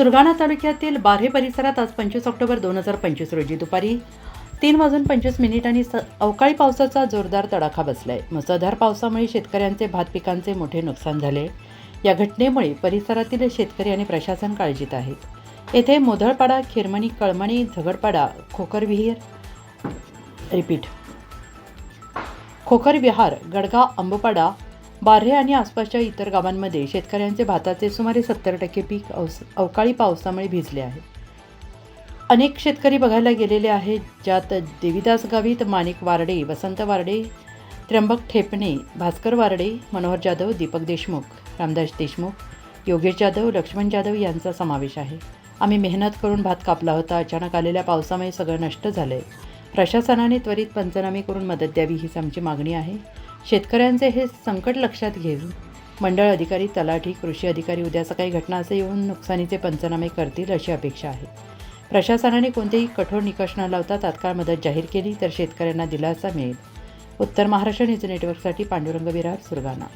सुरगाणा तालुक्यातील बारे परिसरात आज पंचवीस ऑक्टोबर दोन हजार पंचवीस रोजी दुपारी तीन वाजून पंचवीस मिनिटांनी स अवकाळी पावसाचा जोरदार तडाखा बसलाय. मुसळधार पावसामुळे शेतकऱ्यांचे भात पिकांचे मोठे नुकसान झाले. या घटनेमुळे परिसरातील शेतकरी आणि प्रशासन काळजीत आहेत येथे मोधळपाडा खिरमणी कळमणी झगडपाडा खोकरविहीर रिपीट खोकर विहार गडगाव अंबपाडा बार्हे आणि आसपासच्या इतर गावांमध्ये शेतकऱ्यांचे भाताचे सुमारे सत्तर टक्के पीक अवस अवकाळी पावसामुळे भिजले आहे. अनेक शेतकरी बघायला गेलेले आहेत ज्यात देवीदास गावित माणिक वारडे वसंत वारडे त्र्यंबक ठेपणे भास्कर वारडे मनोहर जाधव दीपक देशमुख रामदास देशमुख योगेश जाधव लक्ष्मण जाधव यांचा समावेश आहे. आम्ही मेहनत करून भात कापला होता अचानक आलेल्या पावसामुळे सगळं नष्ट झालं आहे प्रशासनाने त्वरित पंचनामे करून मदत द्यावी हीच आमची मागणी आहे. शेतकऱ्यांचे हे संकट लक्षात घेऊन मंडळ अधिकारी तलाठी कृषी अधिकारी उद्या सकाळी घटना असे येऊन नुकसानीचे पंचनामे करतील अशी अपेक्षा आहे. प्रशासनाने कोणतेही कठोर निकष न लावता तात्काळ मदत जाहीर केली तर शेतकऱ्यांना दिलासा मिळेल. उत्तर महाराष्ट्र न्यूज नेटवर्कसाठी पांडुरंग विरार सुरगाणा.